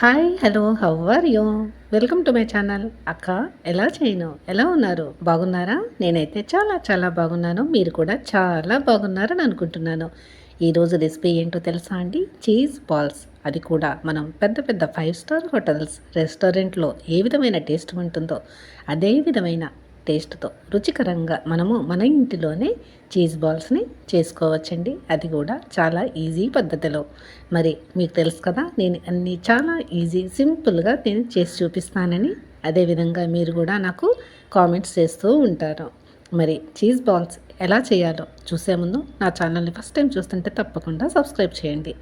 Hi hello how are you welcome to my channel అక్క ఎలా చేయను? ఎలా ఉన్నారు? బాగున్నారా? నేనైతే చాలా చాలా బాగున్నాను. మీరు కూడా చాలా బాగున్నారని అనుకుంటున్నాను. ఈరోజు రెసిపీ ఏంటో తెలుసా అండి? చీజ్ బాల్స్ అది కూడా మనం పెద్ద పెద్ద ఫైవ్ స్టార్ హోటల్స్ రెస్టారెంట్లో ఏ విధమైన టేస్ట్ ఉంటుందో అదే విధమైన టేస్ట్తో రుచికరంగా మనము మన ఇంటిలోనే చీజ్ బాల్స్ని చేసుకోవచ్చండి. అది కూడా చాలా ఈజీ పద్ధతిలో. మరి మీకు తెలుసు కదా నేను అన్నీ చాలా ఈజీ సింపుల్గా నేను చేసి చూపిస్తానని. అదేవిధంగా మీరు కూడా నాకు కామెంట్స్ చేస్తూ ఉంటారు. మరి చీజ్ బాల్స్ ఎలా చేయాలో చూసే ముందు నా ఛానల్ని ఫస్ట్ టైం చూస్తుంటే తప్పకుండా సబ్స్క్రైబ్ చేయండి.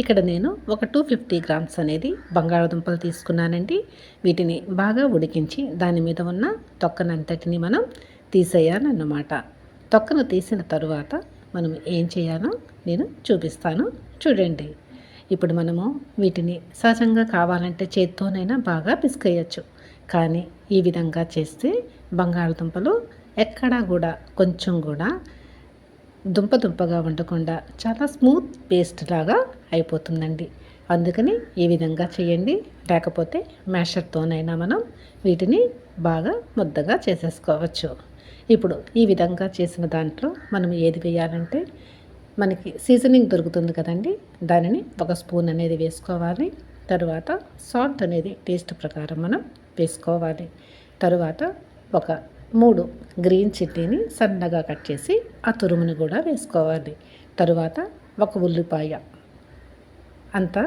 ఇక్కడ నేను ఒక టూ ఫిఫ్టీ గ్రామ్స్ అనేది బంగాళదుంపలు తీసుకున్నానండి. వీటిని బాగా ఉడికించి దాని మీద ఉన్న తొక్కనంతటిని మనం తీసేయాలన్నమాట. తొక్కను తీసిన తరువాత మనం ఏం చేయాలో నేను చూపిస్తాను. చూడండి. ఇప్పుడు మనము వీటిని సహజంగా కావాలంటే చేత్తోనైనా బాగా పిసికేయచ్చు. కానీ ఈ విధంగా చేస్తే బంగాళదుంపలు ఎక్కడా కూడా కొంచెం కూడా దుంప దుంపగా ఉండకుండా చాలా స్మూత్ పేస్ట్ లాగా అయిపోతుందండి. అందుకని ఈ విధంగా చేయండి. లేకపోతే మ్యాషర్తోనైనా మనం వీటిని బాగా ముద్దగా చేసేసుకోవచ్చు. ఇప్పుడు ఈ విధంగా చేసిన దాంట్లో మనం ఏది వేయాలంటే మనకి సీజనింగ్ దొరుకుతుంది కదండి. దానిని ఒక స్పూన్ అనేది వేసుకోవాలి. తరువాత సాల్ట్ అనేది టేస్ట్ ప్రకారం మనం వేసుకోవాలి. తరువాత ఒక మూడు గ్రీన్ చిల్లీని సన్నగా కట్ చేసి ఆ తురుముని కూడా వేసుకోవాలి. తరువాత ఒక ఉల్లిపాయ. అంత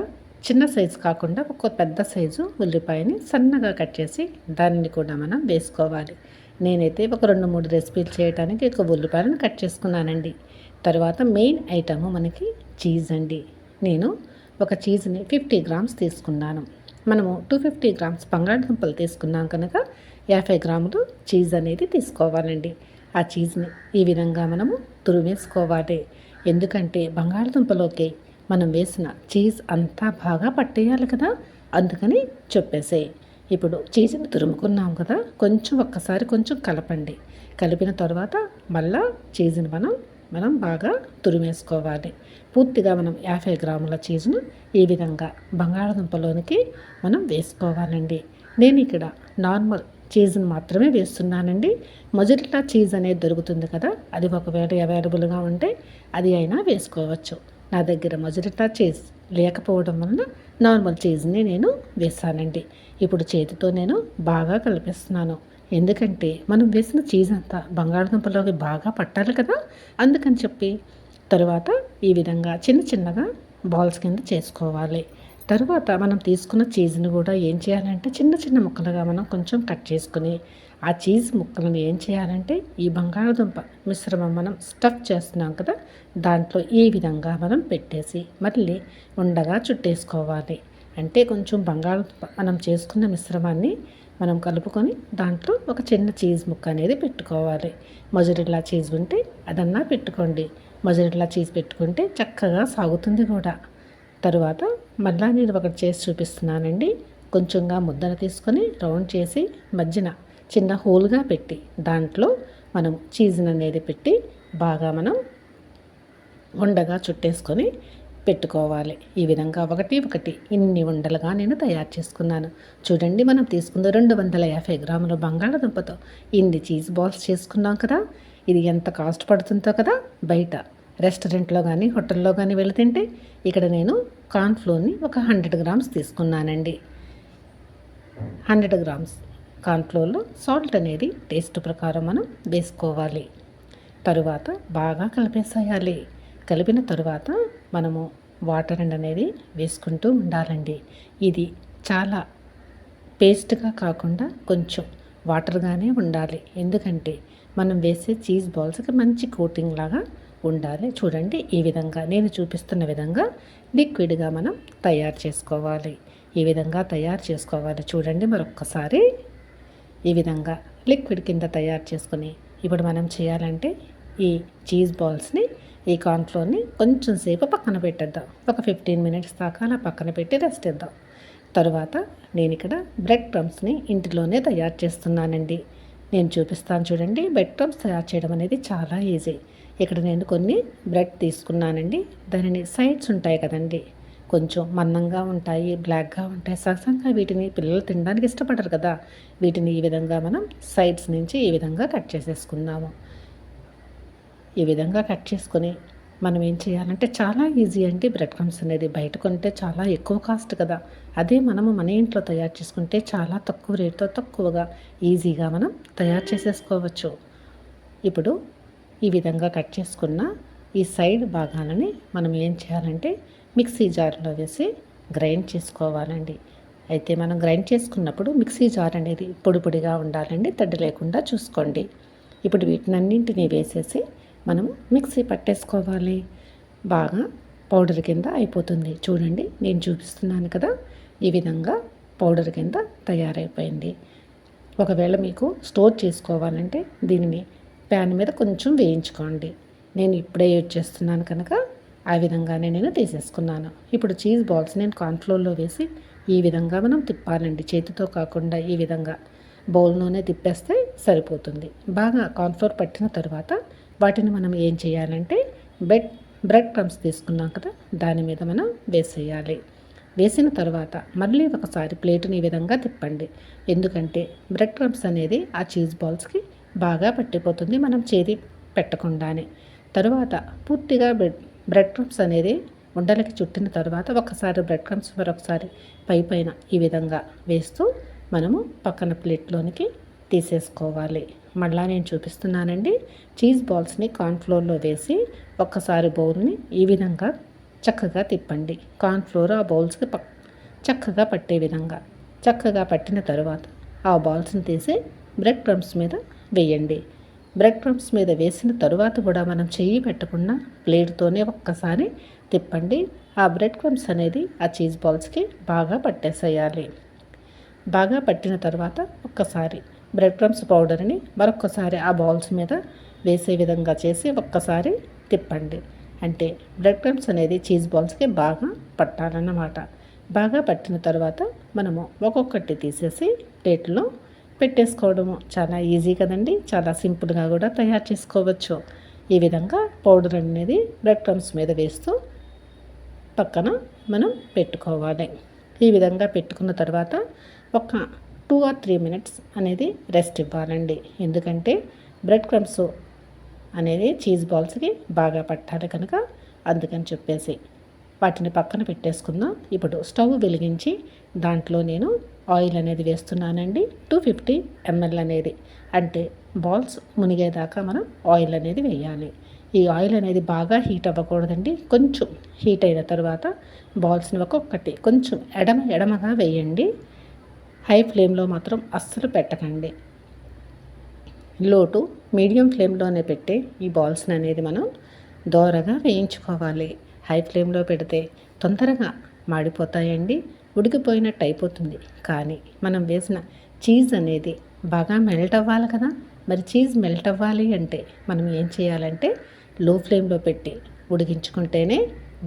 చిన్న సైజు కాకుండా ఒక పెద్ద సైజు ఉల్లిపాయని సన్నగా కట్ చేసి దానిని కూడా మనం వేసుకోవాలి. నేనైతే ఒక రెండు మూడు రెసిపీలు చేయడానికి ఒక ఉల్లిపాయలను కట్ చేసుకున్నానండి. తర్వాత మెయిన్ ఐటమ్ మనకి చీజ్ అండి. నేను ఒక చీజ్ని ఫిఫ్టీ గ్రామ్స్ తీసుకున్నాను. మనము టూ ఫిఫ్టీ గ్రామ్స్ బంగాళదుంపలు తీసుకున్నాం కనుక యాభై గ్రాములు చీజ్ అనేది తీసుకోవాలండి. ఆ చీజ్ని ఈ విధంగా మనము తురిమేసుకోవాలి. ఎందుకంటే బంగాళదుంపలోకి మనం వేసిన చీజ్ అంతా బాగా పట్టేయాలి కదా. అందుకని చెప్పేసే. ఇప్పుడు చీజ్ని తురుముకున్నాం కదా కొంచెం ఒక్కసారి కొంచెం కలపండి. కలిపిన తర్వాత మళ్ళా చీజ్ని మనం మనం బాగా తురిమేసుకోవాలి. పూర్తిగా మనం యాభై గ్రాముల చీజ్ను ఈ విధంగా బంగాళదుంపలోనికి మనం వేసుకోవాలండి. నేను ఇక్కడ నార్మల్ చీజ్ని మాత్రమే వేస్తున్నానండి. మొజరిల్లా చీజ్ అనేది దొరుకుతుంది కదా అది ఒకవేళ అవైలబుల్గా ఉంటే అది అయినా వేసుకోవచ్చు. నా దగ్గర మొజరిల్లా చీజ్ లేకపోవడం వలన నార్మల్ చీజ్ని నేను వేసానండి. ఇప్పుడు చేతితో నేను బాగా కలిపిస్తున్నాను. ఎందుకంటే మనం వేసిన చీజ్ అంతా బంగాళదుంపలోకి బాగా పట్టాలి కదా? అందుకని చెప్పి తరువాత ఈ విధంగా చిన్న చిన్నగా బాల్స్ కింద చేసుకోవాలి. తరువాత మనం తీసుకున్న చీజ్ని కూడా ఏం చేయాలంటే చిన్న చిన్న ముక్కలుగా మనం కొంచెం కట్ చేసుకుని ఆ చీజ్ ముక్కలను ఏం చేయాలంటే ఈ బంగాళదుంప మిశ్రమం మనం స్టఫ్ చేస్తున్నాం కదా? దాంట్లో ఈ విధంగా మనం పెట్టేసి మళ్ళీ ఉండగా చుట్టేసుకోవాలి. అంటే కొంచెం బంగాళదుంప మనం చేసుకున్న మిశ్రమాన్ని మనం కలుపుకొని దాంట్లో ఒక చిన్న చీజ్ ముక్క అనేది పెట్టుకోవాలి. మజురిల్లా చీజ్ ఉంటే అదన్నా పెట్టుకోండి. మజురిల్లా చీజ్ పెట్టుకుంటే చక్కగా సాగుతుంది కూడా. తరువాత మళ్ళా నేను ఒకటి చేసి చూపిస్తున్నానండి. కొంచెంగా ముద్దను తీసుకొని రౌండ్ చేసి మధ్యన చిన్న హోల్గా పెట్టి దాంట్లో మనం చీజ్ అనేది పెట్టి బాగా మనం ఉండగా చుట్టేసుకొని పెట్టుకోవాలి. ఈ విధంగా ఒకటి ఒకటి ఇన్ని ఉండలుగా నేను తయారు చేసుకున్నాను. చూడండి మనం తీసుకున్న రెండు వందల యాభై గ్రాముల బంగాళదుంపతో ఇన్ని చీజ్ బాల్స్ చేసుకున్నాం కదా? ఇది ఎంత కాస్ట్ పడుతుందో కదా? బయట రెస్టారెంట్లో కానీ హోటల్లో కానీ వెళితే ఇక్కడ నేను కార్న్ఫ్లోర్ని ఒక హండ్రెడ్ గ్రామ్స్ తీసుకున్నానండి. హండ్రెడ్ గ్రామ్స్ కార్న్ఫ్లోర్లో సాల్ట్ అనేది టేస్ట్ ప్రకారం మనం వేసుకోవాలి. తరువాత బాగా కలిపేసేయాలి. కలిపిన తరువాత మనము వాటర్ అనేది వేసుకుంటూ ఉండాలండి. ఇది చాలా పేస్ట్గా కాకుండా కొంచెం వాటర్గానే ఉండాలి. ఎందుకంటే మనం వేసే చీజ్ బాల్స్కి మంచి కోటింగ్ లాగా ఉండాలి. చూడండి ఈ విధంగా నేను చూపిస్తున్న విధంగా లిక్విడ్గా మనం తయారు చేసుకోవాలి. ఈ విధంగా తయారు చేసుకోవాలి. చూడండి మరొక్కసారి. ఈ విధంగా లిక్విడ్ కింద తయారు చేసుకుని ఇప్పుడు మనం చేయాలంటే ఈ చీజ్ బాల్స్ని ఈ కార్న్ఫ్లోర్ని కొంచెం సేపు పక్కన పెట్టేద్దాం. ఒక ఫిఫ్టీన్ మినిట్స్ దాకా అలా పక్కన పెట్టి రెస్ట్ ఇద్దాం తరువాత నేను ఇక్కడ బ్రెడ్ క్రమ్స్ని ఇంటిలోనే తయారు చేస్తున్నానండి. నేను చూపిస్తాను చూడండి బ్రెడ్ క్రమ్స్ తయారు చేయడం అనేది చాలా ఈజీ ఇక్కడ నేను కొన్ని బ్రెడ్ తీసుకున్నానండి. దానిని సైడ్స్ ఉంటాయి కదండి. కొంచెం మందంగా ఉంటాయి బ్లాక్గా ఉంటాయి. సహజంగా వీటిని పిల్లలు తినడానికి ఇష్టపడరు కదా. వీటిని ఈ విధంగా మనం సైడ్స్ నుంచి ఈ విధంగా కట్ చేసేసుకుందాము. ఈ విధంగా కట్ చేసుకొని మనం ఏం చేయాలంటే చాలా ఈజీ అండి బ్రెడ్ క్రమ్స్ అనేది. బయట కొంటే చాలా ఎక్కువ కాస్ట్ కదా. అదే మనము మన ఇంట్లో తయారు చేసుకుంటే చాలా తక్కువ రేటుతో తక్కువగా ఈజీగా మనం తయారు చేసేసుకోవచ్చు. ఇప్పుడు ఈ విధంగా కట్ చేసుకున్న ఈ సైడ్ భాగాలని మనం ఏం చేయాలంటే మిక్సీ జార్లో వేసి గ్రైండ్ చేసుకోవాలండి. అయితే మనం గ్రైండ్ చేసుకున్నప్పుడు మిక్సీ జార్ అనేది పొడి పొడిగా ఉండాలండి తడ్డి లేకుండా చూసుకోండి. ఇప్పుడు వీటినన్నింటినీ వేసేసి మనము మిక్సీ పట్టేసుకోవాలి. బాగా పౌడర్ కింద అయిపోతుంది. చూడండి నేను చూపిస్తున్నాను కదా ఈ విధంగా పౌడర్ కింద తయారైపోయింది. ఒకవేళ మీకు స్టోర్ చేసుకోవాలంటే దీనిని ప్యాన్ మీద కొంచెం వేయించుకోండి. నేను ఇప్పుడే యూజ్ చేస్తున్నాను కనుక ఆ విధంగానే నేను తీసేసుకున్నాను. ఇప్పుడు చీజ్ బాల్స్ నేను కాన్ఫ్లోర్లో వేసి ఈ విధంగా మనం తిప్పాలండి. చేతితో కాకుండా ఈ విధంగా బౌల్లోనే తిప్పేస్తే సరిపోతుంది. బాగా కాన్ఫ్లోర్ పట్టిన తర్వాత వాటిని మనం ఏం చేయాలంటే బెడ్ బ్రెడ్ క్రమ్స్ తీసుకున్నాం కదా దాని మీద మనం వేసేయాలి. వేసిన తర్వాత మళ్ళీ ఒకసారి ప్లేట్ని ఈ విధంగా తిప్పండి. ఎందుకంటే బ్రెడ్ క్రమ్స్ అనేది ఆ చీజ్ బాల్స్కి బాగా పట్టిపోతుంది మనం చేతి పెట్టకుండానే. తరువాత పూర్తిగా బ్రెడ్ బ్రెడ్ క్రమ్స్ అనేది ఉండలకి చుట్టిన తర్వాత ఒకసారి బ్రెడ్ క్రమ్స్ మరొకసారి పై పైన ఈ విధంగా వేస్తూ మనము పక్కన ప్లేట్లోనికి తీసేసుకోవాలి. మళ్ళా నేను చూపిస్తున్నానండి. చీజ్ బాల్స్ని కార్న్ఫ్లోర్లో వేసి ఒక్కసారి బౌల్ని ఈ విధంగా చక్కగా తిప్పండి. కార్న్ఫ్లోర్ ఆ బౌల్స్కి పక్ చక్కగా పట్టే విధంగా. చక్కగా పట్టిన తర్వాత ఆ బాల్స్ని తీసి బ్రెడ్ క్రమ్స్ మీద వేయండి. బ్రెడ్ క్రమ్స్ మీద వేసిన తరువాత కూడా మనం చెయ్యి పెట్టకుండా ప్లేట్తోనే ఒక్కసారి తిప్పండి. ఆ బ్రెడ్ క్రమ్స్ అనేది ఆ చీజ్ బాల్స్కి బాగా పట్టేసేయాలి. బాగా పట్టిన తర్వాత ఒక్కసారి బ్రెడ్ క్రమ్స్ పౌడర్ని మరొకసారి ఆ బౌల్స్ మీద వేసే విధంగా చేసి ఒక్కసారి తిప్పండి. అంటే బ్రెడ్ క్రమ్స్ అనేది చీజ్ బాల్స్కి బాగా పట్టాలన్నమాట. బాగా పట్టిన తర్వాత మనము ఒక్కొక్కటి తీసేసి ప్లేట్లో పెట్టేసుకోవడము చాలా ఈజీ కదండి. చాలా సింపుల్గా కూడా తయారు చేసుకోవచ్చు. ఈ విధంగా పౌడర్ అనేది బ్రెడ్ క్రమ్స్ మీద వేస్తూ పక్కన మనం పెట్టుకోవాలి. ఈ విధంగా పెట్టుకున్న తర్వాత ఒక టూ ఆర్ త్రీ మినిట్స్ అనేది రెస్ట్ ఇవ్వాలండి. ఎందుకంటే బ్రెడ్ క్రమ్స్ అనేది చీజ్ బాల్స్కి బాగా పట్టాలి కనుక అందుకని చెప్పేసి వాటిని పక్కన పెట్టేసుకుందాం. ఇప్పుడు స్టవ్ వెలిగించి దాంట్లో నేను ఆయిల్ అనేది వేస్తున్నానండి. టూ ఫిఫ్టీ ఎంఎల్ అనేది అంటే బాల్స్ మునిగేదాకా మనం ఆయిల్ అనేది వేయాలి. ఈ ఆయిల్ అనేది బాగా హీట్ అవ్వకూడదండి. కొంచెం హీట్ అయిన తర్వాత బాల్స్ని ఒక్కొక్కటి కొంచెం ఎడమ ఎడమగా వేయండి. హై ఫ్లేమ్లో మాత్రం అస్సలు పెట్టకండి. లోటు మీడియం ఫ్లేమ్లోనే పెట్టి ఈ బాల్స్ని అనేది మనం దోరగా వేయించుకోవాలి. హై ఫ్లేమ్లో పెడితే తొందరగా మాడిపోతాయండి ఉడికిపోయినట్టు అయిపోతుంది. కానీ మనం వేసిన చీజ్ అనేది బాగా మెల్ట్ అవ్వాలి కదా. మరి చీజ్ మెల్ట్ అవ్వాలి అంటే మనం ఏం చేయాలంటే లో ఫ్లేమ్లో పెట్టి ఉడికించుకుంటేనే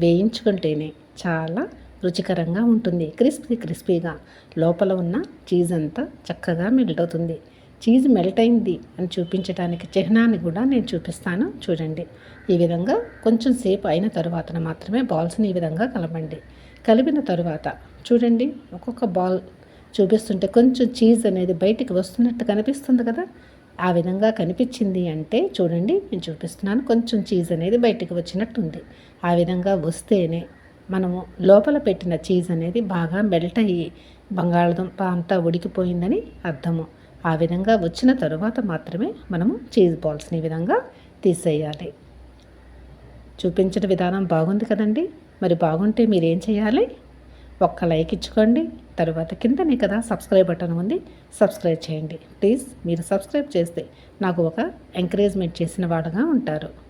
వేయించుకుంటేనే చాలా రుచికరంగా ఉంటుంది. క్రిస్పీ క్రిస్పీగా లోపల ఉన్న చీజ్ అంతా చక్కగా మెల్ట్ అవుతుంది. చీజ్ మెల్ట్ అయింది అని చూపించడానికి చిహ్నాన్ని కూడా నేను చూపిస్తాను. చూడండి. ఈ విధంగా కొంచెం సేపు అయిన తర్వాత మాత్రమే బాల్స్ని ఈ విధంగా కలపండి. కలిపిన తర్వాత చూడండి ఒక్కొక్క బాల్ చూపిస్తుంటే కొంచెం చీజ్ అనేది బయటికి వస్తున్నట్టు కనిపిస్తుంది కదా? ఆ విధంగా కనిపించింది అంటే చూడండి నేను చూపిస్తున్నాను కొంచెం చీజ్ అనేది బయటికి వచ్చినట్టు ఉంది ఆ విధంగా వస్తేనే మనము లోపల పెట్టిన చీజ్ అనేది బాగా మెల్ట్ అయ్యి బంగాళదుంప అంతా ఉడికిపోయిందని అర్థము. ఆ విధంగా వచ్చిన తరువాత మాత్రమే మనము చీజ్ బాల్స్ని ఈ విధంగా తీసేయాలి. చూపించిన విధానం బాగుంది కదండి. మరి బాగుంటే మీరేం చేయాలి? ఒక్క లైక్ ఇచ్చుకోండి. తర్వాత కిందనే కదా సబ్స్క్రైబ్ బటన్ ఉంది. సబ్స్క్రైబ్ చేయండి. ప్లీజ్ మీరు సబ్స్క్రైబ్ చేస్తే నాకు ఒక ఎంకరేజ్మెంట్ చేసిన వాడుగా ఉంటారు.